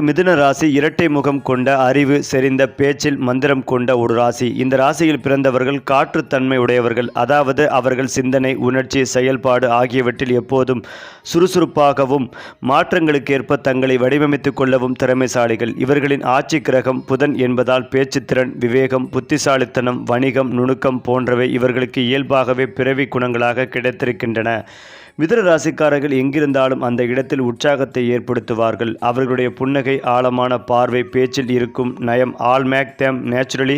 மிதுன ராசி இரட்டை முகம் கொண்ட அறிவு செறிந்த பேச்சில் மந்திரம் கொண்ட ஒரு ராசி. இந்த ராசியில் பிறந்தவர்கள் காற்றுத்தன்மை உடையவர்கள். அதாவது அவர்கள் சிந்தனை உணர்ச்சி செயல்பாடு ஆகியவற்றில் எப்போதும் சுறுசுறுப்பாகவும் மாற்றங்களுக்கேற்ப தங்களை வடிவமைத்துக் கொள்ளவும் திறமைசாலிகள். இவர்களின் ஆட்சி கிரகம் புதன் என்பதால் பேச்சுத்திறன் விவேகம் புத்திசாலித்தனம் வணிகம் நுணுக்கம் போன்றவை இவர்களுக்கு இயல்பாகவே பிறவி குணங்களாக கிடைத்திருக்கின்றன. மிதுன ராசிக்காரர்கள் எங்கிருந்தாலும் அந்த இடத்தில் உற்சாகத்தை ஏற்படுத்துவார்கள். அவர்களுடைய புன்னகை ஆழமான பார்வை பேச்சில் இருக்கும் நயம் all make them naturally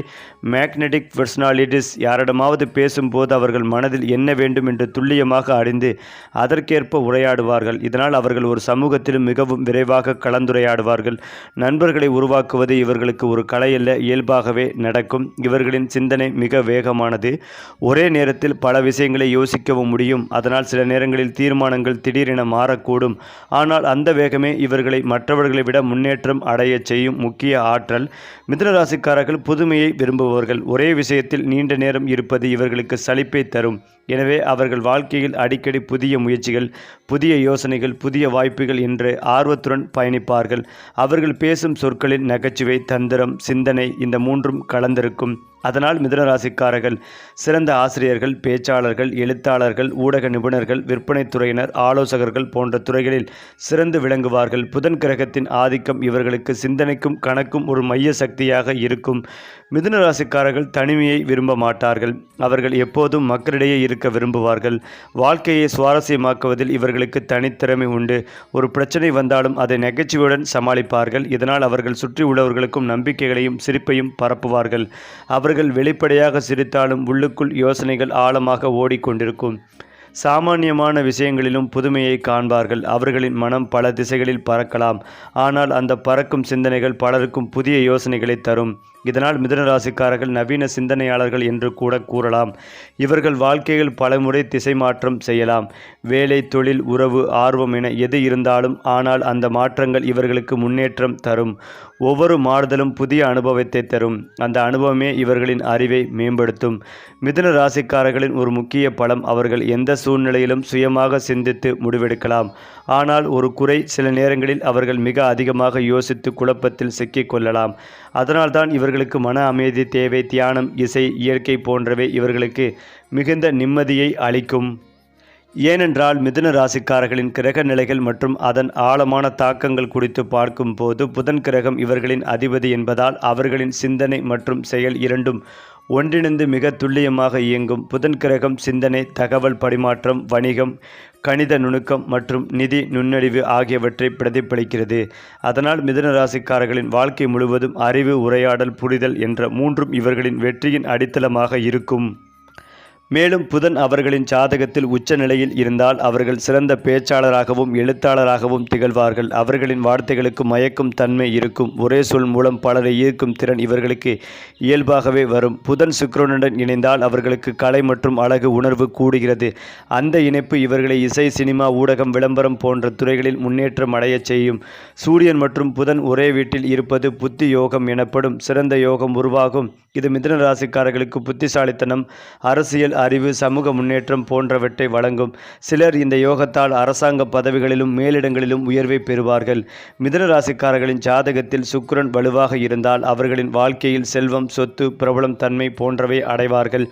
magnetic personalities யாரிடமாவது பேசும்போது அவர்கள் மனதில் என்ன வேண்டும் என்று துல்லியமாக அறிந்து அதற்கேற்ப உரையாடுவார்கள். இதனால் அவர்கள் ஒரு சமூகத்திலும் மிகவும் விரைவாக கலந்துரையாடுவார்கள். நண்பர்களை உருவாக்குவது இவர்களுக்கு ஒரு கலையல்ல இயல்பாகவே நடக்கும். இவர்களின் சிந்தனை மிக வேகமானது. ஒரே நேரத்தில் பல விஷயங்களை யோசிக்கவும் முடியும். அதனால் சில நேரங்களில் தீர்மானங்கள் திடீரென மாறக்கூடும். ஆனால் அந்த வேகமே இவர்களை மற்றவர்களை விட முன்னேற்றம் அடையச் செய்யும் முக்கிய ஆற்றல். மிதனராசிக்காரர்கள் புதுமையை விரும்புபவர்கள். ஒரே விஷயத்தில் நீண்ட நேரம் இருப்பது இவர்களுக்கு சலிப்பை தரும். எனவே அவர்கள் வாழ்க்கையில் அடிக்கடி புதிய முயற்சிகள் புதிய யோசனைகள் புதிய வாய்ப்புகள் என்று ஆர்வத்துடன் பயணிப்பார்கள். அவர்கள் பேசும் சொற்களில் நகைச்சுவை தந்திரம் சிந்தனை இந்த மூன்றும் கலந்திருக்கும். அதனால் மிதுனராசிக்காரர்கள் சிறந்த ஆசிரியர்கள் பேச்சாளர்கள் எழுத்தாளர்கள் ஊடக நிபுணர்கள் விற்பனை துறையினர் ஆலோசகர்கள் போன்ற துறைகளில் சிறந்து விளங்குவார்கள். புதன் கிரகத்தின் ஆதிக்கம் இவர்களுக்கு சிந்தனைக்கும் கணக்கும் ஒரு மைய சக்தியாக இருக்கும். மிதுனராசிக்காரர்கள் தனிமையை விரும்ப மாட்டார்கள். அவர்கள் எப்போதும் மக்களிடையே இருக்க விரும்புவார்கள். வாழ்க்கையை சுவாரஸ்யமாக்குவதில் இவர்களுக்கு தனித்திறமை உண்டு. ஒரு பிரச்சனை வந்தாலும் அதை நகைச்சுவையுடன் சமாளிப்பார்கள். இதனால் அவர்கள் சுற்றி உள்ளவர்களுக்கும் நம்பிக்கைகளையும் சிரிப்பையும் பரப்புவார்கள். அவர்கள் வெளிப்படையாக சிரித்தாலும் உள்ளுக்குள் யோசனைகள் ஆழமாக ஓடிக்கொண்டிருக்கும். சாமானியமான விஷயங்களிலும் புதுமையை காண்பார்கள். அவர்களின் மனம் பல திசைகளில் பறக்கலாம். ஆனால் அந்த பறக்கும் சிந்தனைகள் பலருக்கும் புதிய யோசனைகளை தரும். இதனால் மிதுன ராசிக்காரர்கள் நவீன சிந்தனையாளர்கள் என்று கூட கூறலாம். இவர்கள் வாழ்க்கையில் பலமுறை திசை மாற்றம் செய்யலாம். வேலை தொழில் உறவு ஆர்வம் என எது இருந்தாலும் ஆனால் அந்த மாற்றங்கள் இவர்களுக்கு முன்னேற்றம் தரும். ஒவ்வொரு மாறுதலும் புதிய அனுபவத்தை தரும். அந்த அனுபவமே இவர்களின் அறிவை மேம்படுத்தும். மிதுன ராசிக்காரர்களின் ஒரு முக்கிய பலம் அவர்கள் எந்த சூழ்நிலையிலும் சுயமாக சிந்தித்து முடிவெடுக்கலாம். ஆனால் ஒரு குறை சில நேரங்களில் அவர்கள் மிக அதிகமாக யோசித்து குழப்பத்தில் சிக்கிக் கொள்ளலாம். அதனால்தான் இவர்களுக்கு மன அமைதி தேவை தியானம் இசை இயற்கை போன்றவை இவர்களுக்கு மிகுந்த நிம்மதியை அளிக்கும். ஏனென்றால் மிதுன ராசிக்காரர்களின் கிரக நிலைகள் மற்றும் அதன் ஆழமான தாக்கங்கள் குறித்து பார்க்கும்போது புதன் கிரகம் இவர்களின் அதிபதி என்பதால் அவர்களின் சிந்தனை மற்றும் செயல் இரண்டும் ஒன்றிணைந்து மிக துல்லியமாக இயங்கும். புதன் கிரகம் சிந்தனை தகவல் பரிமாற்றம் வணிகம் கணித நுணுக்கம் மற்றும் நிதி நுண்ணறிவு ஆகியவற்றை பிரதிபலிக்கிறது. அதனால் மிதுனராசிக்காரர்களின் வாழ்க்கை முழுவதும் அறிவு உரையாடல் புரிதல் என்ற மூன்றும் இவர்களின் வெற்றியின் அடித்தளமாக இருக்கும். மேலும் புதன் அவர்களின் ஜாதகத்தில் உச்ச நிலையில் இருந்தால் அவர்கள் சிறந்த பேச்சாளராகவும் எழுத்தாளராகவும் திகழ்வார்கள். அவர்களின் வார்த்தைகளுக்கு மயக்கும் தன்மை இருக்கும். ஒரே சொல் மூலம் பலரை ஈர்க்கும் திறன் இவர்களுக்கு இயல்பாகவே வரும். புதன் சுக்கிரனுடன் இணைந்தால் அவர்களுக்கு கலை மற்றும் அழகு உணர்வு கூடுகிறது. அந்த இணைப்பு இவர்களை இசை சினிமா ஊடகம் விளம்பரம் போன்ற துறைகளில் முன்னேற்றம் அடையச் செய்யும். சூரியன் மற்றும் புதன் ஒரே வீட்டில் இருப்பது புத்தி யோகம் எனப்படும். சிறந்த யோகம் உருவாகும். இது மிதன ராசிக்காரர்களுக்கு புத்திசாலித்தனம் அரசியல் அறிவு சமூக முன்னேற்றம் போன்றவற்றை வழங்கும் சிலர் இந்த யோகத்தால் அரசாங்க பதவிகளிலும் மேலிடங்களிலும் உயர்வை பெறுவார்கள். மிதுன ராசிக்காரர்களின் ஜாதகத்தில் சுக்கிரன் வலுவாக இருந்தால் அவர்களின் வாழ்க்கையில் செல்வம் சொத்து பிரபலம் தன்மை போன்றவை அடைவார்கள்.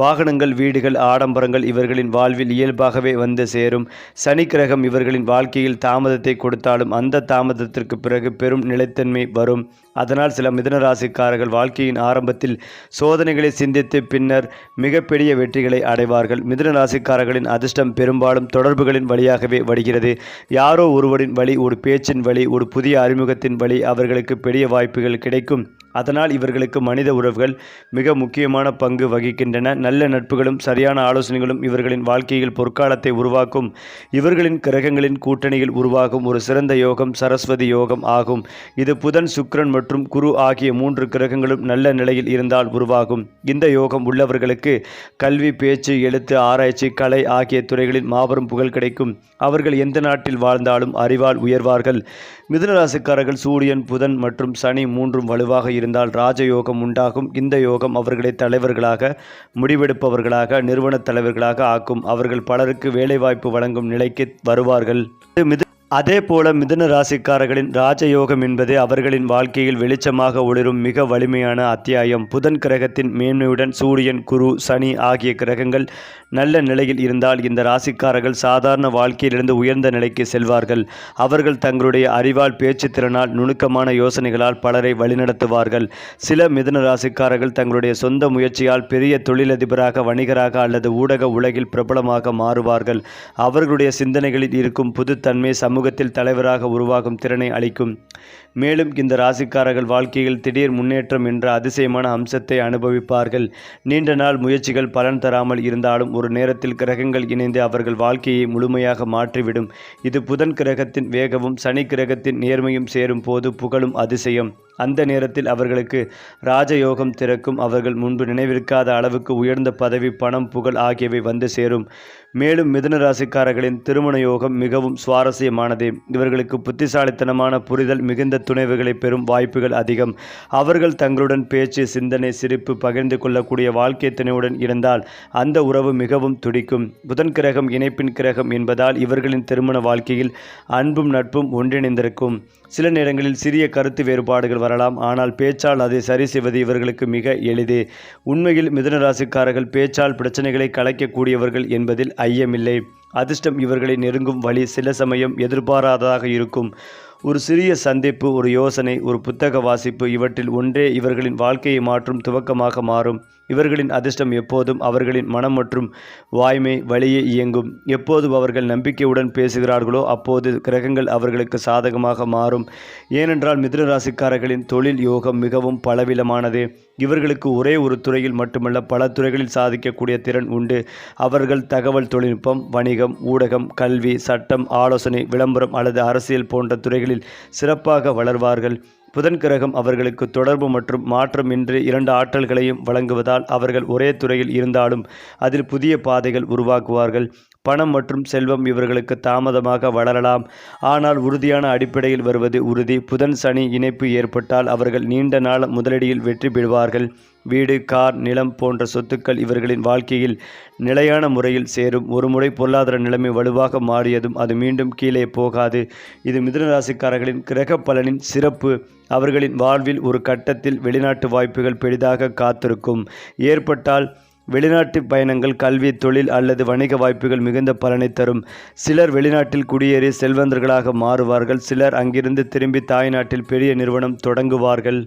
வாகனங்கள் வீடுகள் ஆடம்பரங்கள் இவர்களின் வாழ்வில் இயல்பாகவே வந்து சேரும். சனி கிரகம் இவர்களின் வாழ்க்கையில் தாமதத்தை கொடுத்தாலும் அந்த தாமதத்திற்கு பிறகு பெரும் நிலைத்தன்மை வரும். அதனால் சில மிதனராசிக்காரர்கள் வாழ்க்கையின் ஆரம்பத்தில் சோதனைகளை சிந்தித்து பின்னர் மிகப்பெரிய வெற்றிகளை அடைவார்கள். மிதனராசிக்காரர்களின் அதிர்ஷ்டம் பெரும்பாலும் தொடர்புகளின் வழியாகவே வருகிறது. யாரோ ஒருவரின் வழி ஒரு பேச்சின் வழி ஒரு புதிய அறிமுகத்தின் வழி அவர்களுக்கு பெரிய வாய்ப்புகள் கிடைக்கும். அதனால் இவர்களுக்கு மனித உறவுகள் மிக முக்கியமான பங்கு வகிக்கின்றன. நல்ல நட்புகளும் சரியான ஆலோசனைகளும் இவர்களின் வாழ்க்கையில் பொற்காலத்தை உருவாக்கும். இவர்களின் கிரகங்களின் கூட்டணியில் உருவாகும் ஒரு சிறந்த யோகம் சரஸ்வதி யோகம் ஆகும். இது புதன் சுக்ரன் மற்றும் குரு ஆகிய மூன்று கிரகங்களும் நல்ல நிலையில் இருந்தால் உருவாகும். இந்த யோகம் உள்ளவர்களுக்கு கல்வி பேச்சு எழுத்து ஆராய்ச்சி கலை ஆகிய துறைகளில் மாபெரும் புகழ் கிடைக்கும். அவர்கள் எந்த நாட்டில் வாழ்ந்தாலும் அறிவால் உயர்வார்கள். மிதுனராசிக்காரர்கள் சூரியன் புதன் மற்றும் சனி மூன்றும் வலுவாக இருந்தால் ராஜயோகம் உண்டாகும். இந்த யோகம் அவர்களை தலைவர்களாக முடிவெடுப்பவர்களாக நிறுவன தலைவர்களாக ஆக்கும். அவர்கள் பலருக்கு வேலைவாய்ப்பு வழங்கும் நிலைக்கு வருவார்கள். மிது அதே போல மிதுன ராசிக்காரர்களின் ராஜயோகம் என்பது அவர்களின் வாழ்க்கையில் வெளிச்சமாக ஒளிரும் மிக வலிமையான அத்தியாயம். புதன் கிரகத்தின் மேன்மையுடன் சூரியன் குரு சனி ஆகிய கிரகங்கள் நல்ல நிலையில் இருந்தால் இந்த ராசிக்காரர்கள் சாதாரண வாழ்க்கையிலிருந்து உயர்ந்த நிலைக்கு செல்வார்கள். அவர்கள் தங்களுடைய அறிவால் பேச்சு திறனால் நுணுக்கமான யோசனைகளால் பலரை வழிநடத்துவார்கள். சில மிதுன ராசிக்காரர்கள் தங்களுடைய சொந்த முயற்சியால் பெரிய தொழிலதிபராக வணிகராக அல்லது ஊடக உலகில் பிரபலமாக மாறுவார்கள். அவர்களுடைய சிந்தனைகளில் இருக்கும் புதுத்தன்மை சமூகத்தில் தலைவராக உருவாகும் திறனை அளிக்கும். மேலும் இந்த ராசிக்காரர்கள் வாழ்க்கையில் திடீர் முன்னேற்றம் என்ற அதிசயமான அம்சத்தை அனுபவிப்பார்கள். நீண்ட நாள் முயற்சிகள் பலன் தராமல் இருந்தாலும் ஒரு நேரத்தில் கிரகங்கள் இணைந்து அவர்கள் வாழ்க்கையை முழுமையாக மாற்றிவிடும். இது புதன் கிரகத்தின் வேகமும் சனி கிரகத்தின் நேர்மையும் சேரும் போது புகழும் அதிசயம். அந்த நேரத்தில் அவர்களுக்கு ராஜயோகம் திறக்கும். அவர்கள் முன்பு நினைவிருக்காத அளவுக்கு உயர்ந்த பதவி பணம் புகழ் ஆகியவை வந்து சேரும். மேலும் மிதுன ராசிக்காரர்களின் திருமண யோகம் மிகவும் சுவாரஸ்யமானது. இவர்களுக்கு புத்திசாலித்தனமான புரிதல் மிகுந்த துணைவுகளை பெறும் வாய்ப்புகள் அதிகம். அவர்கள் தங்களுடன் பேச்சு சிந்தனை சிரிப்பு பகிர்ந்து கொள்ளக்கூடிய வாழ்க்கை துணையுடன் இருந்தால் அந்த உறவு மிகவும் துடிக்கும். புதன் கிரகம் இணைப்பின் கிரகம் என்பதால் இவர்களின் திருமண வாழ்க்கையில் அன்பும் நட்பும் ஒன்றிணைந்திருக்கும். சில நேரங்களில் சிறிய கருத்து வேறுபாடுகள் வரலாம். ஆனால் பேச்சால் அதை சரி செய்வது இவர்களுக்கு மிக எளிது. உண்மையில் மிதனராசிக்காரர்கள் பேச்சால் பிரச்சனைகளை கலைக்கக்கூடியவர்கள் என்பதில் ஐயமில்லை. அதிர்ஷ்டம் இவர்களை நெருங்கும் வழி சில சமயம் எதிர்பாராததாக இருக்கும். ஒரு சிறிய சந்திப்பு ஒரு யோசனை ஒரு புத்தக வாசிப்பு இவற்றில் ஒன்றே இவர்களின் வாழ்க்கையை மாற்றும் துவக்கமாக மாறும். இவர்களின் அதிர்ஷ்டம் எப்போதும் அவர்களின் மனம் மற்றும் வாய்மை வழியே இயங்கும். எப்போது அவர்கள் நம்பிக்கையுடன் பேசுகிறார்களோ அப்போது கிரகங்கள் அவர்களுக்கு சாதகமாக மாறும். ஏனென்றால் மிதுன ராசிக்காரர்களின் தொழில் யோகம் மிகவும் பலவிதமானது இவர்களுக்கு ஒரே ஒரு துறையில் மட்டுமல்ல பல துறைகளில் சாதிக்கக்கூடிய திறன் உண்டு. அவர்கள் தகவல் தொழில்நுட்பம் வணிகம் ஊடகம் கல்வி சட்டம் ஆலோசனை விளம்பரம் அல்லது அரசியல் போன்ற துறைகளில் சிறப்பாக வளர்வார்கள். புதன் கிரகம் அவர்களுக்கு தொடர்பு மற்றும் மாற்றமின்றி இரண்டு ஆற்றல்களையும் வழங்குவதால் அவர்கள் ஒரே துறையில் இருந்தாலும் அதில் புதிய பாதைகள் உருவாக்குவார்கள். பணம் மற்றும் செல்வம் இவர்களுக்கு தாமதமாக வளரலாம். ஆனால் உறுதியான அடிப்படையில் வருவது உறுதி. புதன் சனி இணைப்பு ஏற்பட்டால் அவர்கள் நீண்ட நாள் முதலடியில் வெற்றி பெறுவார்கள். வீடு கார் நிலம் போன்ற சொத்துக்கள் இவர்களின் வாழ்க்கையில் நிலையான முறையில் சேரும். ஒருமுறை பொருளாதார நிலைமை வலுவாக மாறியதும் அது மீண்டும் கீழே போகாது. இது மிதுனராசிக்காரர்களின் கிரக பலனின் சிறப்பு. அவர்களின் வாழ்வில் ஒரு கட்டத்தில் வெளிநாட்டு வாய்ப்புகள் பெரிதாக காத்திருக்கும். ஏற்பட்டால் வெளிநாட்டு பயணங்கள் கல்வி தொழில் அல்லது வணிக வாய்ப்புகள் மிகுந்த பலனை தரும். சிலர் வெளிநாட்டில் குடியேறி செல்வந்தர்களாக மாறுவார்கள். சிலர் அங்கிருந்து திரும்பி தாய்நாட்டில் பெரிய நிறுவனம் தொடங்குவார்கள்.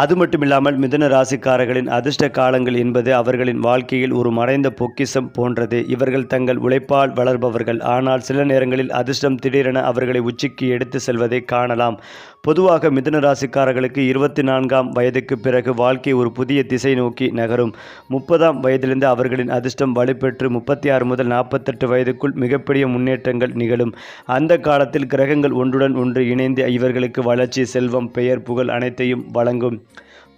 அது மட்டுமில்லாமல் மிதுன ராசிக்காரர்களின் அதிர்ஷ்ட காலங்கள் என்பது அவர்களின் வாழ்க்கையில் ஒரு மறைந்த பொக்கிஷம் போன்றது. இவர்கள் தங்கள் உழைப்பால் வளர்பவர்கள். ஆனால் சில நேரங்களில் அதிர்ஷ்டம் திடீரென அவர்களை உச்சிக்கு எடுத்து செல்வதை காணலாம். பொதுவாக மிதுன ராசிக்காரர்களுக்கு இருபத்தி நான்காம் வயதுக்கு பிறகு வாழ்க்கை ஒரு புதிய திசை நோக்கி நகரும். முப்பதாம் வயதிலிருந்து அவர்களின் அதிர்ஷ்டம் வலுப்பெற்று முப்பத்தி ஆறு முதல் நாற்பத்தெட்டு வயதுக்குள் மிகப்பெரிய முன்னேற்றங்கள் நிகழும். அந்த காலத்தில் கிரகங்கள் ஒன்றுடன் ஒன்று இணைந்து இவர்களுக்கு வளர்ச்சி செல்வம் பெயர் புகழ் அனைத்தையும் வழங்கும்.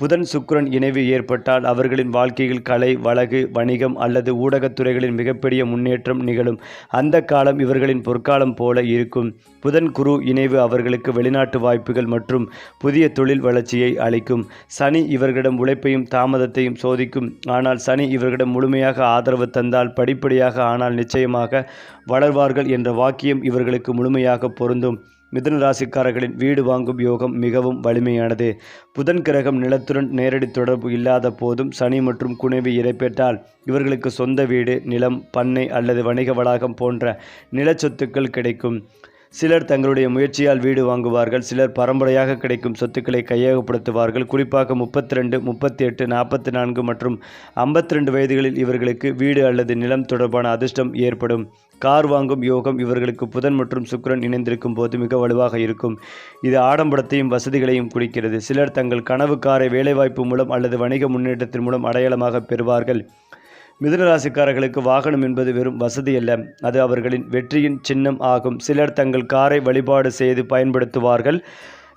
புதன் சுக்கரன் இணைவு ஏற்பட்டால் அவர்களின் வாழ்க்கையில் கலை வழகு வணிகம் அல்லது ஊடகத்துறைகளின் மிகப்பெரிய முன்னேற்றம் நிகழும். அந்த காலம் இவர்களின் பொற்காலம் போல இருக்கும். புதன் குரு இணைவு அவர்களுக்கு வெளிநாட்டு வாய்ப்புகள் மற்றும் புதிய தொழில் வளர்ச்சியை அளிக்கும். சனி இவர்களிடம் உழைப்பையும் தாமதத்தையும் சோதிக்கும். ஆனால் சனி இவர்களிடம் முழுமையாக ஆதரவு தந்தால் படிப்படியாக ஆனால் நிச்சயமாக வளர்வார்கள் என்ற வாக்கியம் இவர்களுக்கு முழுமையாக பொருந்தும். மிதுன ராசிக்காரர்களின் வீடு வாங்கும் யோகம் மிகவும் வலிமையானது. புதன் கிரகம் நிலத்துடன் நேரடி தொடர்பு இல்லாத போதும் சனி மற்றும் குனைவு இடைப்பெற்றால் இவர்களுக்கு சொந்த வீடு நிலம் பண்ணை அல்லது வணிக வளாகம் போன்ற நிலச்சொத்துக்கள் கிடைக்கும். சிலர் தங்களுடைய முயற்சியால் வீடு வாங்குவார்கள் சிலர் பரம்பரையாக கிடைக்கும் சொத்துக்களை கையகப்படுத்துவார்கள். குறிப்பாக முப்பத்தி ரெண்டு முப்பத்தி எட்டு நாற்பத்தி நான்கு மற்றும் ஐம்பத்தி ரெண்டு வயதுகளில் இவர்களுக்கு வீடு அல்லது நிலம் தொடர்பான அதிர்ஷ்டம் ஏற்படும். கார் வாங்கும் யோகம் இவர்களுக்கு புதன் மற்றும் சுக்கிரன் இணைந்திருக்கும் போது மிக வலுவாக இருக்கும். இது ஆடம்பரத்தையும் வசதிகளையும் குறிக்கிறது. சிலர் தங்கள் கனவு காரை வேலைவாய்ப்பு மூலம் அல்லது வணிக முன்னேற்றத்தின் மூலம் அடையாளமாக பெறுவார்கள். மிதுனராசிக்காரர்களுக்கு வாகனம் என்பது வெறும் வசதி அல்ல. அது அவர்களின் வெற்றியின் சின்னம் ஆகும். சிலர் தங்கள் காரை வழிபாடு செய்து பயன்படுத்துவார்கள்.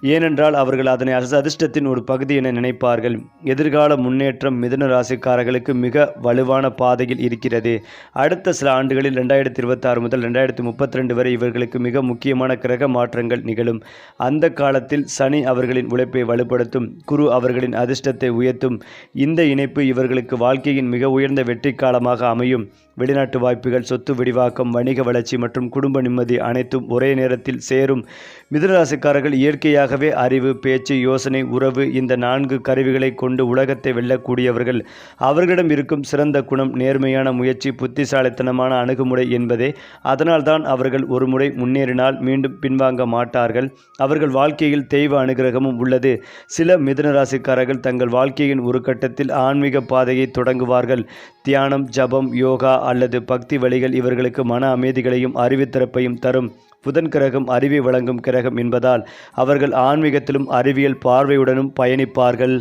ஏனென்றால் அவர்கள் அதனை அதிர்ஷ்டத்தின் ஒரு பகுதி என நினைப்பார்கள். எதிர்கால முன்னேற்றம் மிதுன ராசிக்காரர்களுக்கு மிக வலுவான பாதையில் இருக்கிறது. அடுத்த சில ஆண்டுகளில் ரெண்டாயிரத்தி இருபத்தாறு முதல் ரெண்டாயிரத்தி முப்பத்தி ரெண்டு வரை இவர்களுக்கு மிக முக்கியமான கிரக மாற்றங்கள் நிகழும். அந்த காலத்தில் சனி அவர்களின் உழைப்பை வலுப்படுத்தும் குரு அவர்களின் அதிர்ஷ்டத்தை உயர்த்தும். இந்த இணைப்பு இவர்களுக்கு வாழ்க்கையின் மிக உயர்ந்த வெற்றி காலமாக அமையும். வெளிநாட்டு வாய்ப்புகள் சொத்து விரிவாக்கம் வணிக வளர்ச்சி மற்றும் குடும்ப நிம்மதி அனைத்தும் ஒரே நேரத்தில் சேரும். மிதுனராசிக்காரர்கள் இயற்கையாகவே அறிவு பேச்சு யோசனை உறவு இந்த நான்கு கருவிகளை கொண்டு உலகத்தை வெல்லக்கூடியவர்கள். அவர்களிடம் இருக்கும் சிறந்த குணம் நேர்மையான முயற்சி புத்திசாலித்தனமான அணுகுமுறை என்பதே. அதனால்தான் அவர்கள் ஒருமுறை முன்னேறினால் மீண்டும் பின்வாங்க மாட்டார்கள். அவர்கள் வாழ்க்கையில் தெய்வ அனுகிரகமும் உள்ளது. சில மிதுனராசிக்காரர்கள் தங்கள் வாழ்க்கையின் ஒரு கட்டத்தில் ஆன்மீக பாதையை தொடங்குவார்கள். தியானம் ஜபம் யோகா அல்லது பக்தி வழிகள் இவர்களுக்கு மன அமைதிகளையும் அறிவுத்திறப்பையும் தரும். புதன் கிரகம் அறிவை வழங்கும் கிரகம் என்பதால் அவர்கள் ஆன்மீகத்திலும் அறிவியல் பார்வையுடனும் பயணிப்பார்கள்.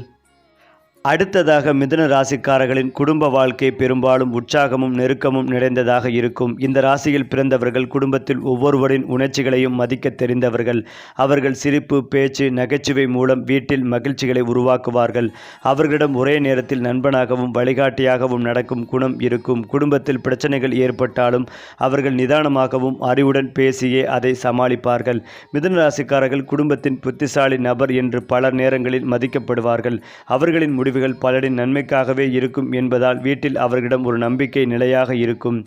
அடுத்ததாக மிதுன ராசிக்காரர்களின் குடும்ப வாழ்க்கை பெரும்பாலும் உற்சாகமும் நெருக்கமும் நிறைந்ததாக இருக்கும். இந்த ராசியில் பிறந்தவர்கள் குடும்பத்தில் ஒவ்வொருவரின் உணர்ச்சிகளையும் மதிக்க தெரிந்தவர்கள். அவர்கள் சிரிப்பு பேச்சு நகைச்சுவை மூலம் வீட்டில் மகிழ்ச்சிகளை உருவாக்குவார்கள். அவர்களிடம் ஒரே நேரத்தில் நண்பனாகவும் வழிகாட்டியாகவும் நடக்கும் குணம் இருக்கும். குடும்பத்தில் பிரச்சனைகள் ஏற்பட்டாலும் அவர்கள் நிதானமாகவும் அறிவுடன் பேசியே அதை சமாளிப்பார்கள். மிதுன ராசிக்காரர்கள் குடும்பத்தின் புத்திசாலி நபர் என்று பல நேரங்களில் மதிக்கப்படுவார்கள். அவர்களின் முடிவுகள் பலரின் நன்மைக்காகவே இருக்கும் என்பதால் வீட்டில் அவர்களிடம் ஒரு நம்பிக்கை நிலையாக இருக்கும்.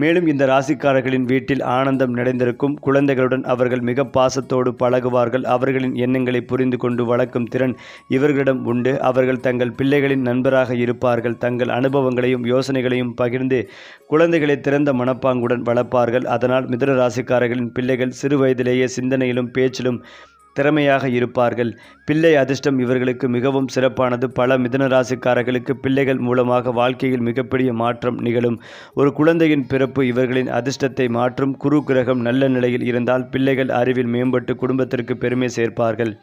மேலும் இந்த ராசிக்காரர்களின் வீட்டில் ஆனந்தம் நிறைந்திருக்கும். குழந்தைகளுடன் அவர்கள் மிக பாசத்தோடு பழகுவார்கள். அவர்களின் எண்ணங்களை புரிந்து கொண்டு வளர்க்கும் திறன் இவர்களிடம் உண்டு. அவர்கள் தங்கள் பிள்ளைகளின் நண்பராக இருப்பார்கள். தங்கள் அனுபவங்களையும் யோசனைகளையும் பகிர்ந்து குழந்தைகளை திறந்த மனப்பாங்குடன் வளர்ப்பார்கள். அதனால் மிதுன ராசிக்காரர்களின் பிள்ளைகள் சிறு வயதிலேயே சிந்தனையிலும் பேச்சிலும் திறமையாக இருப்பார்கள். பிள்ளை அதிர்ஷ்டம் இவர்களுக்கு மிகவும் சிறப்பானது. பல மிதனராசிக்காரர்களுக்கு பிள்ளைகள் மூலமாக வாழ்க்கையில் மிகப்பெரிய மாற்றம் நிகழும். ஒரு குழந்தையின் பிறப்பு இவர்களின் அதிர்ஷ்டத்தை மாற்றும். குரு கிரகம் நல்ல நிலையில் இருந்தால் பிள்ளைகள் அறிவில் மேம்பட்டு குடும்பத்திற்கு பெருமை சேர்ப்பார்கள்.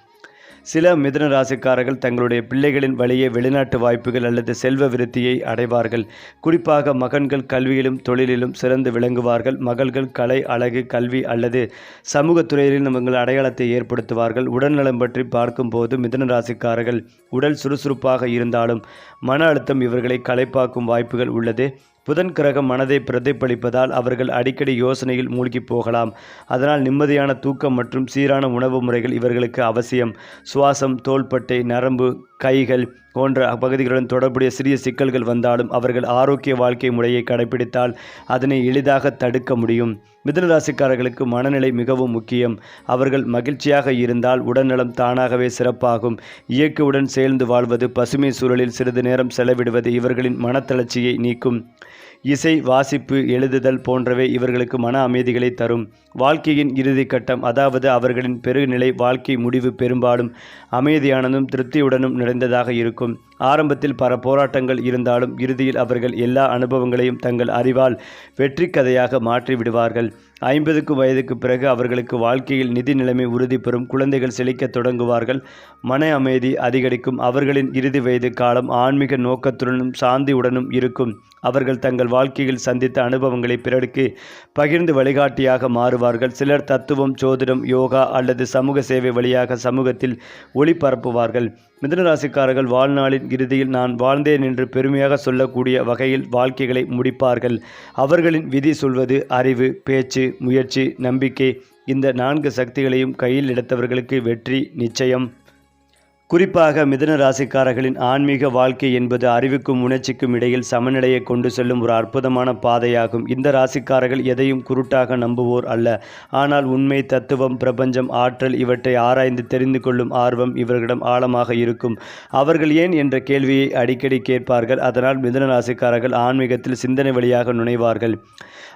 சில மிதுன ராசிக்காரர்கள் தங்களுடைய பிள்ளைகளின் வழியே வெளிநாட்டு வாய்ப்புகள் அல்லது செல்வ விருத்தியை அடைவார்கள். குறிப்பாக மகன்கள் கல்வியிலும் தொழிலிலும் சிறந்து விளங்குவார்கள். மகள்கள் கலை அழகு கல்வி அல்லது சமூக துறையிலும் உங்கள் அடையாளத்தை ஏற்படுத்துவார்கள். உடல்நலம் பற்றி பார்க்கும்போது மிதுன ராசிக்காரர்கள் உடல் சுறுசுறுப்பாக இருந்தாலும் மன அழுத்தம் இவர்களை களைப்பாக்கும் வாய்ப்புகள் உள்ளது. புதன் கிரகம் மனதை பிரதிபலிப்பதால் அவர்கள் அடிக்கடி யோசனையில் மூழ்கி போகலாம். அதனால் நிம்மதியான தூக்கம் மற்றும் சீரான உணவு முறைகள் இவர்களுக்கு அவசியம். சுவாசம் தோள்பட்டை நரம்பு கைகள் போன்ற பகுதிகளுடன் தொடர்புடைய சிறிய சிக்கல்கள் வந்தாலும் அவர்கள் ஆரோக்கிய வாழ்க்கை முறையை கடைபிடித்தால் அதனை எளிதாக தடுக்க முடியும். மிதனராசிக்காரர்களுக்கு மனநிலை மிகவும் முக்கியம். அவர்கள் மகிழ்ச்சியாக இருந்தால் உடல்நலம் தானாகவே சிறப்பாகும். இயற்கையுடன் சேர்ந்து வாழ்வது பசுமை சூழலில் சிறிது நேரம் செலவிடுவது இவர்களின் மனத்தளர்ச்சியை நீக்கும். இசை வாசிப்பு எழுதுதல் போன்றவை இவர்களுக்கு மன அமைதிகளை தரும். வாழ்க்கையின் இறுதி கட்டம் அதாவது அவர்களின் பெருநிலை வாழ்க்கை முடிவு பெரும்பாலும் அமைதியானதும் திருப்தியுடனும் நிறைந்ததாக இருக்கும். ஆரம்பத்தில் பல போராட்டங்கள் இருந்தாலும் இறுதியில் அவர்கள் எல்லா அனுபவங்களையும் தங்கள் அறிவால் வெற்றி கதையாக மாற்றி விடுவார்கள் ஐம்பதுக்கு வயதுக்கு பிறகு அவர்களுக்கு வாழ்க்கையில் நிதி நிலைமை உறுதி பெறும் குழந்தைகள் செழிக்கத் தொடங்குவார்கள். மன அமைதி அதிகரிக்கும். அவர்களின் இறுதி வயது காலம் ஆன்மீக நோக்கத்துடனும் சாந்தியுடனும் இருக்கும். அவர்கள் தங்கள் வாழ்க்கையில் சந்தித்த அனுபவங்களை பிறருக்கு பகிர்ந்து வழிகாட்டியாக மாறுவார்கள். சிலர் தத்துவம் ஜோதிடம் யோகா அல்லது சமூக சேவை வழியாக சமூகத்தில் ஒளிபரப்புவார்கள். மிதனராசிக்காரர்கள் வாழ்நாளின் இறுதியில் நான் வாழ்ந்தேன் என்று பெருமையாக சொல்லக்கூடிய வகையில் வாழ்க்கைகளை முடிப்பார்கள். அவர்களின் விதி சொல்வது அறிவு பேச்சு முயற்சி நம்பிக்கை இந்த நான்கு சக்திகளையும் கையில் எடுத்தவர்களுக்கு வெற்றி நிச்சயம். குறிப்பாக மிதுன ராசிக்காரர்களின் ஆன்மீக வாழ்க்கை என்பது அறிவுக்கும் உணர்ச்சிக்கும் இடையில் சமநிலையை கொண்டு செல்லும் ஒரு அற்புதமான பாதையாகும். இந்த ராசிக்காரர்கள் எதையும் குருட்டாக நம்புவோர் அல்ல. ஆனால் உண்மை தத்துவம் பிரபஞ்சம் ஆற்றல் இவற்றை ஆராய்ந்து தெரிந்து கொள்ளும் ஆர்வம் இவர்களிடம் ஆழமாக இருக்கும். அவர்கள் ஏன் என்ற கேள்வியை அடிக்கடி கேட்பார்கள். அதனால் மிதுன ராசிக்காரர்கள் ஆன்மீகத்தில் சிந்தனை வழியாக நுழைவார்கள்.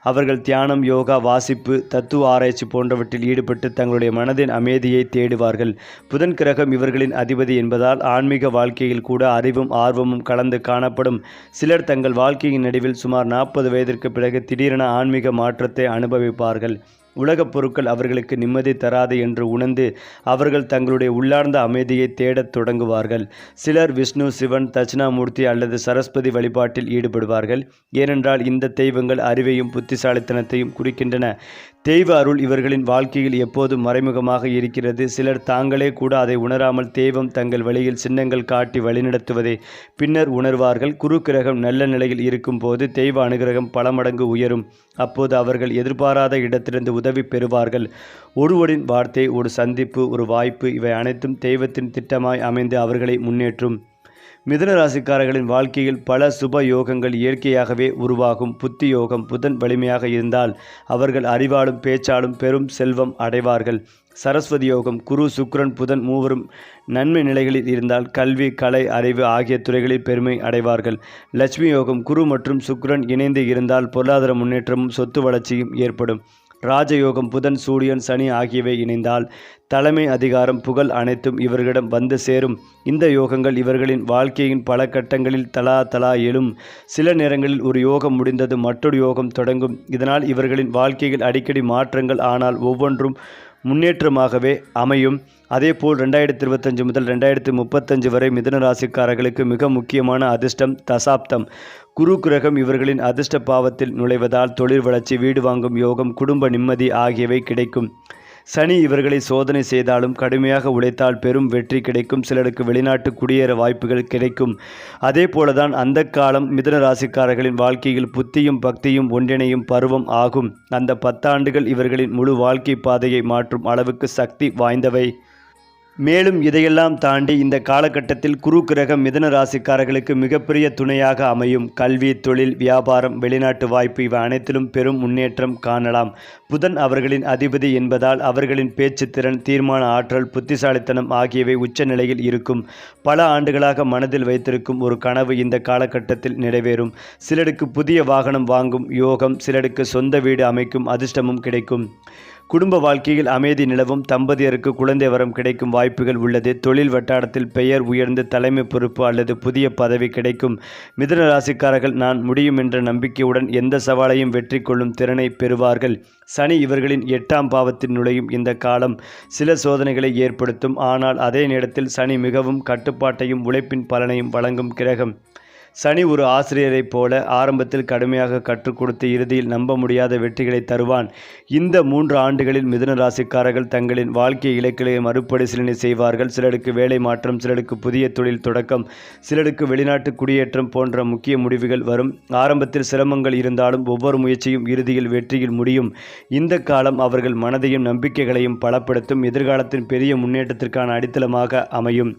அவர்கள் தியானம் யோகா வாசிப்பு தத்துவ ஆராய்ச்சி போன்றவற்றில் ஈடுபட்டு தங்களுடைய மனதின் அமைதியை தேடுவார்கள். புதன் கிரகம் இவர்களின் அதிபதி என்பதால் ஆன்மீக வாழ்க்கையில் கூட அறிவும் ஆர்வமும் கலந்து காணப்படும். சிலர் தங்கள் வாழ்க்கையின் நடுவில் சுமார் நாற்பது வயதிற்கு பிறகு திடீரென ஆன்மீக மாற்றத்தை அனுபவிப்பார்கள். உலகப் பொருட்கள் அவர்களுக்கு நிம்மதி தராது என்று உணர்ந்து அவர்கள் தங்களுடைய உள்ளார்ந்த அமைதியை தேடத் தொடங்குவார்கள். சிலர் விஷ்ணு சிவன் தட்சிணாமூர்த்தி அல்லது சரஸ்வதி வழிபாட்டில் ஈடுபடுவார்கள். ஏனென்றால் இந்த தெய்வங்கள் அறிவையும் புத்திசாலித்தனத்தையும் குறிக்கின்றன. தெய்வ அருள் இவர்களின் வாழ்க்கையில் எப்போதும் மறைமுகமாக இருக்கிறது. சிலர் தாங்களே கூட அதை உணராமல் தெய்வம் தங்கள் வழியில் சின்னங்கள் காட்டி வழிநடத்துவதை பின்னர் உணர்வார்கள். குரு கிரகம் நல்ல நிலையில் இருக்கும்போது தெய்வ அனுகிரகம் பல மடங்கு உயரும். அப்போது அவர்கள் எதிர்பாராத இடத்திலிருந்து உதவி பெறுவார்கள். ஒருவரின் வார்த்தை ஒரு சந்திப்பு ஒரு வாய்ப்பு இவை அனைத்தும் தெய்வத்தின் திட்டமாய் அமைந்து அவர்களை முன்னேற்றும். மிதுன ராசிக்காரர்களின் வாழ்க்கையில் பல சுப யோகங்கள் இயற்கையாகவே உருவாகும். புத்தி யோகம் புதன் வலிமையாக இருந்தால் அவர்கள் அறிவாலும் பேச்சாலும் பெரும் செல்வம் அடைவார்கள். சரஸ்வதி யோகம் குரு சுக்ரன் புதன் மூவரும் நன்மை நிலைகளில் இருந்தால் கல்வி கலை அறிவு ஆகிய துறைகளில் பெருமை அடைவார்கள். லட்சுமி யோகம் குரு மற்றும் சுக்ரன் இணைந்து இருந்தால் பொருளாதார முன்னேற்றமும் சொத்து வளர்ச்சியும் ஏற்படும். ராஜயோகம் புதன் சூரியன் சனி ஆகியவை இணைந்தால் தலைமை அதிகாரம் புகழ் அனைத்தும் இவர்களிடம் வந்து சேரும். இந்த யோகங்கள் இவர்களின் வாழ்க்கையின் பல கட்டங்களில் தலா தலா எழும். சில நேரங்களில் ஒரு யோகம் முடிந்தது மற்றொரு யோகம் தொடங்கும். இதனால் இவர்களின் வாழ்க்கையில் அடிக்கடி மாற்றங்கள் ஆனால் ஒவ்வொன்றும் முன்னேற்றமாகவே அமையும். அதேபோல் ரெண்டாயிரத்தி இருபத்தஞ்சு முதல் ரெண்டாயிரத்தி முப்பத்தஞ்சு வரை மிதன ராசிக்காரர்களுக்கு மிக முக்கியமான அதிர்ஷ்டம் தசாப்தம். குரு கிரகம் இவர்களின் அதிர்ஷ்ட பாவத்தில் நுழைவதால் தொழில் வளர்ச்சி வீடு வாங்கும் யோகம் குடும்ப நிம்மதி ஆகியவை கிடைக்கும். சனி இவர்களை சோதனை செய்தாலும் கடுமையாக உழைத்தால் பெரும் வெற்றி கிடைக்கும். சிலருக்கு வெளிநாட்டு குடியேற வாய்ப்புகள் கிடைக்கும். அதே போலதான் அந்த காலம் மிதுன ராசிக்காரர்களின் வாழ்க்கையில் புத்தியும் பக்தியும் ஒன்றிணையும் பருவம் ஆகும். அந்த பத்தாண்டுகள் இவர்களின் முழு வாழ்க்கை பாதையை மாற்றும் அளவுக்கு சக்தி வாய்ந்தவை. மேலும் இதையெல்லாம் தாண்டி இந்த காலகட்டத்தில் குரு கிரகம் மிதன ராசிக்காரர்களுக்கு மிகப்பெரிய துணையாக அமையும். கல்வி தொழில் வியாபாரம் வெளிநாட்டு வாய்ப்பு இவை அனைத்திலும் பெரும் முன்னேற்றம் காணலாம். புதன் அவர்களின் அதிபதி என்பதால் அவர்களின் பேச்சு திறன் தீர்மான ஆற்றல் புத்திசாலித்தனம் ஆகியவை உச்ச நிலையில் இருக்கும். பல ஆண்டுகளாக மனதில் வைத்திருக்கும் ஒரு கனவு இந்த காலகட்டத்தில் நிறைவேறும். சிலருக்கு புதிய வாகனம் வாங்கும் யோகம் சிலருக்கு சொந்த வீடு அமைக்கும் அதிர்ஷ்டமும் கிடைக்கும். குடும்ப வாழ்க்கையில் அமைதி நிலவும் தம்பதியருக்கு குழந்தை வரம் கிடைக்கும் வாய்ப்புகள் உள்ளது. தொழில் வட்டாரத்தில் பெயர் உயர்ந்து தலைமை பொறுப்பு அல்லது புதிய பதவி கிடைக்கும். மிதுன ராசிக்காரர்கள் நான் முடியும் என்ற நம்பிக்கையுடன் எந்த சவாலையும் வெற்றி கொள்ளும் திறனை பெறுவார்கள். சனி இவர்களின் எட்டாம் பாவத்தில் நுழையும் இந்த காலம் சில சோதனைகளை ஏற்படுத்தும். ஆனால் அதே நேரத்தில் சனி மிகவும் கட்டுப்பாட்டையும் உழைப்பின் பலனையும் வழங்கும் கிரகம். சனி ஒரு ஆசிரியரைப் போல ஆரம்பத்தில் கடுமையாக கற்றுக் கொடுத்து இறுதியில் நம்ப முடியாத வெற்றிகளை தருவான். இந்த மூன்று ஆண்டுகளில் மிதுன ராசிக்காரர்கள் தங்களின் வாழ்க்கை இலக்குகளை மறுபரிசீலனை செய்வார்கள். சிலருக்கு வேலை மாற்றம் சிலருக்கு புதிய தொழில் தொடக்கம் சிலருக்கு வெளிநாட்டு குடியேற்றம் போன்ற முக்கிய முடிவுகள் வரும். ஆரம்பத்தில் சிரமங்கள் இருந்தாலும் ஒவ்வொரு முயற்சியும் இறுதியில் வெற்றியில் முடியும். இந்த காலம் அவர்கள் மனதையும் நம்பிக்கைகளையும் பலப்படுத்தும். எதிர்காலத்தின் பெரிய முன்னேற்றத்திற்கான அடித்தளமாக அமையும்.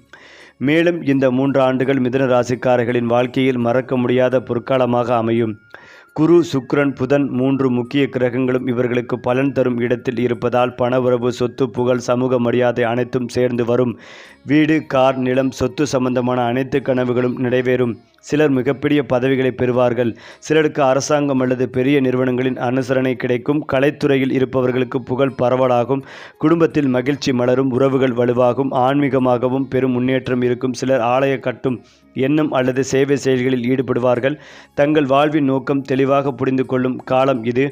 மேலும் இந்த மூன்று ஆண்டுகள் மிதுன ராசிக்காரர்களின் வாழ்க்கையில் மறக்க முடியாத பொற்காலமாக அமையும். குரு சுக்ரன் புதன் மூன்று முக்கிய கிரகங்களும் இவர்களுக்கு பலன் தரும் இடத்தில் இருப்பதால் பணவரவு சொத்து புகழ் சமூக மரியாதை அனைத்தும் சேர்ந்து வரும். வீடு கார் நிலம் சொத்து சம்பந்தமான அனைத்து கனவுகளும் நிறைவேறும். சிலர் மிகப்பெரிய பதவிகளை பெறுவார்கள். சிலருக்கு அரசாங்கம் அல்லது பெரிய நிறுவனங்களின் அனுசரணை கிடைக்கும். கலைத்துறையில் இருப்பவர்களுக்கு புகழ் பரவலாகும். குடும்பத்தில் மகிழ்ச்சி மலரும் உறவுகள் வலுவாகும். ஆன்மீகமாகவும் பெரும் முன்னேற்றம் இருக்கும். சிலர் ஆலய கட்டும் எண்ணம் அல்லது சேவை செயல்களில் ஈடுபடுவார்கள். தங்கள் வாழ்வின் நோக்கம் தெளிவாக புரிந்து கொள்ளும் காலம் இது.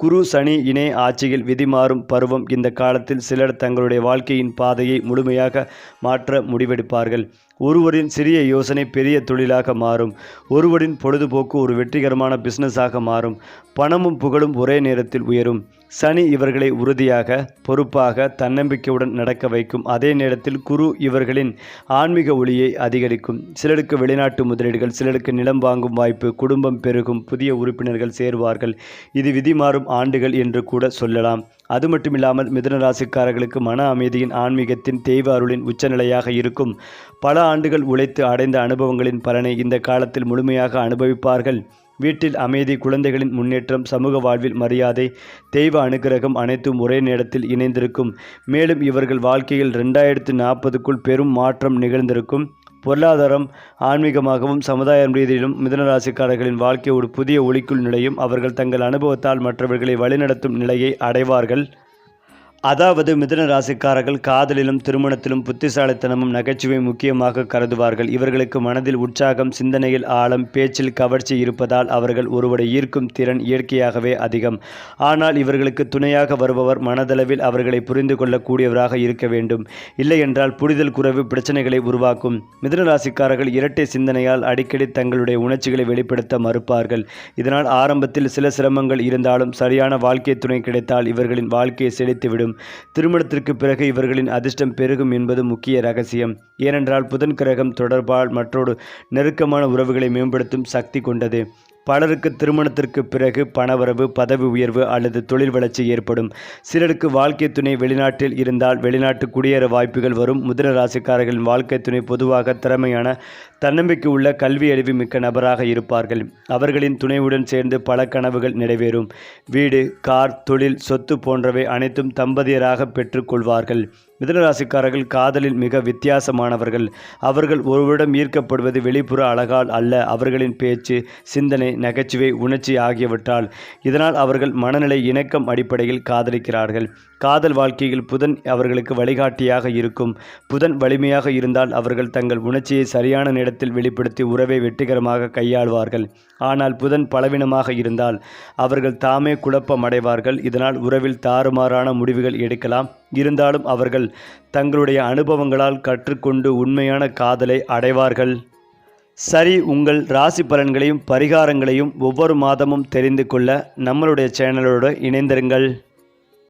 குரு சனி இணை ஆட்சியில் விதிமாறும் பருவம். இந்த காலத்தில் சிலர் தங்களுடைய வாழ்க்கையின் பாதையை முழுமையாக மாற்ற முடிவெடுப்பார்கள். ஒருவரின் சிறிய யோசனை பெரிய தொழிலாக மாறும். ஒருவரின் பொழுதுபோக்கு ஒரு வெற்றிகரமான பிஸ்னஸாக மாறும். பணமும் புகழும் ஒரே நேரத்தில் உயரும். சனி இவர்களை உறுதியாக பொறுப்பாக தன்னம்பிக்கையுடன் நடக்க வைக்கும். அதே நேரத்தில் குரு இவர்களின் ஆன்மீக ஒளியை அதிகரிக்கும். சிலருக்கு வெளிநாட்டு முதலீடுகள் சிலருக்கு நிலம் வாங்கும் வாய்ப்பு குடும்பம் பெருகும் புதிய உறுப்பினர்கள் சேருவார்கள். இது விதிமாறும் ஆண்டுகள் என்று கூட சொல்லலாம். அது மட்டுமில்லாமல் மிதுன ராசிக்காரர்களுக்கு மன அமைதியின் ஆன்மீகத்தின் தெய்வ அருளின் உச்சநிலையாக இருக்கும். பல ஆண்டுகள் உழைத்து அடைந்த அனுபவங்களின் பலனை இந்த காலத்தில் முழுமையாக அனுபவிப்பார்கள். வீட்டில் அமைதி குழந்தைகளின் முன்னேற்றம் சமூக வாழ்வில் மரியாதை தெய்வ அனுகிரகம் அனைத்தும் ஒரே நேரத்தில் இணைந்திருக்கும். மேலும் இவர்கள் வாழ்க்கையில் ரெண்டாயிரத்து நாற்பதுக்குள் பெரும் மாற்றம் நிகழ்ந்திருக்கும். பொருளாதாரம் ஆன்மீகமாகவும் சமுதாயம் ரீதியிலும் மிதனராசிக்காரர்களின் வாழ்க்கை ஒரு புதிய ஒளிக்குள் நுழையும். அவர்கள் தங்கள் அனுபவத்தால் மற்றவர்களை வழிநடத்தும் நிலையை அடைவார்கள். அதாவது மிதுன ராசிக்காரர்கள் காதலிலும் திருமணத்திலும் புத்திசாலித்தனமும் நகைச்சுவை முக்கியமாக கருதுவார்கள். இவர்களுக்கு மனதில் உற்சாகம் சிந்தனையில் ஆழம் பேச்சில் கவர்ச்சி இருப்பதால் அவர்கள் ஒருவரை ஈர்க்கும் திறன் இயற்கையாகவே அதிகம். ஆனால் இவர்களுக்கு துணையாக வருபவர் மனதளவில் அவர்களை புரிந்து கொள்ளக்கூடியவராக இருக்க வேண்டும். இல்லையென்றால் புரிதல் குறைவு பிரச்சனைகளை உருவாக்கும். மிதுன ராசிக்காரர்கள் இரட்டை சிந்தனையால் அடிக்கடி தங்களுடைய உணர்ச்சிகளை வெளிப்படுத்த மறுப்பார்கள். இதனால் ஆரம்பத்தில் சில சிரமங்கள் இருந்தாலும் சரியான வாழ்க்கை துணை கிடைத்தால் இவர்களின் வாழ்க்கையை செழித்துவிடும். திருமணத்திற்கு பிறகு இவர்களின் அதிர்ஷ்டம் பெருகும் என்பது முக்கிய ரகசியம். ஏனென்றால் புதன் கிரகம் தொடர்பால் மற்றொரு நெருக்கமான உறவுகளை மேம்படுத்தும் சக்தி கொண்டது. பலருக்கு திருமணத்திற்கு பிறகு பணவரவு பதவி உயர்வு அல்லது தொழில் வளர்ச்சி ஏற்படும். சிலருக்கு வாழ்க்கை துணை வெளிநாட்டில் இருந்தால் வெளிநாட்டு குடியேற வாய்ப்புகள் வரும். முதல ராசிக்காரர்களின் வாழ்க்கை துணை பொதுவாக திறமையான தன்னம்பிக்கை உள்ள கல்வி அறிவு மிக்க நபராக இருப்பார்கள். அவர்களின் துணையுடன் சேர்ந்து பல கனவுகள் நிறைவேறும். வீடு கார் தொழில் சொத்து போன்றவை அனைத்தும் தம்பதியராக பெற்றுக்கொள்வார்கள் மிதனராசிக்காரர்கள் காதலில் மிக வித்தியாசமானவர்கள். அவர்கள் ஒருவரிடம் ஈர்க்கப்படுவது வெளிப்புற அழகால் அல்ல. அவர்களின் பேச்சு சிந்தனை நகைச்சுவை உணர்ச்சி ஆகியவற்றால். இதனால் அவர்கள் மனநிலை இணக்கம் அடிப்படையில் காதலிக்கிறார்கள். காதல் வாழ்க்கையில் புதன் அவர்களுக்கு வழிகாட்டியாக இருக்கும். புதன் வலிமையாக இருந்தால் அவர்கள் தங்கள் உணர்ச்சியை சரியான நேரத்தில் வெளிப்படுத்தி உறவை வெற்றிகரமாக கையாள்வார்கள். ஆனால் புதன் பலவீனமாக இருந்தால் அவர்கள் தாமே குழப்பம் அடைவார்கள். இதனால் உறவில் தாறுமாறான முடிவுகள் எடுக்கலாம். இருந்தாலும் அவர்கள் தங்களுடைய அனுபவங்களால் கற்றுக்கொண்டு உண்மையான காதலை அடைவார்கள். சரி உங்கள் ராசி பலன்களையும் பரிகாரங்களையும் ஒவ்வொரு மாதமும் தெரிந்து கொள்ள நம்மளுடைய சேனலோடு இணைந்திருங்கள்.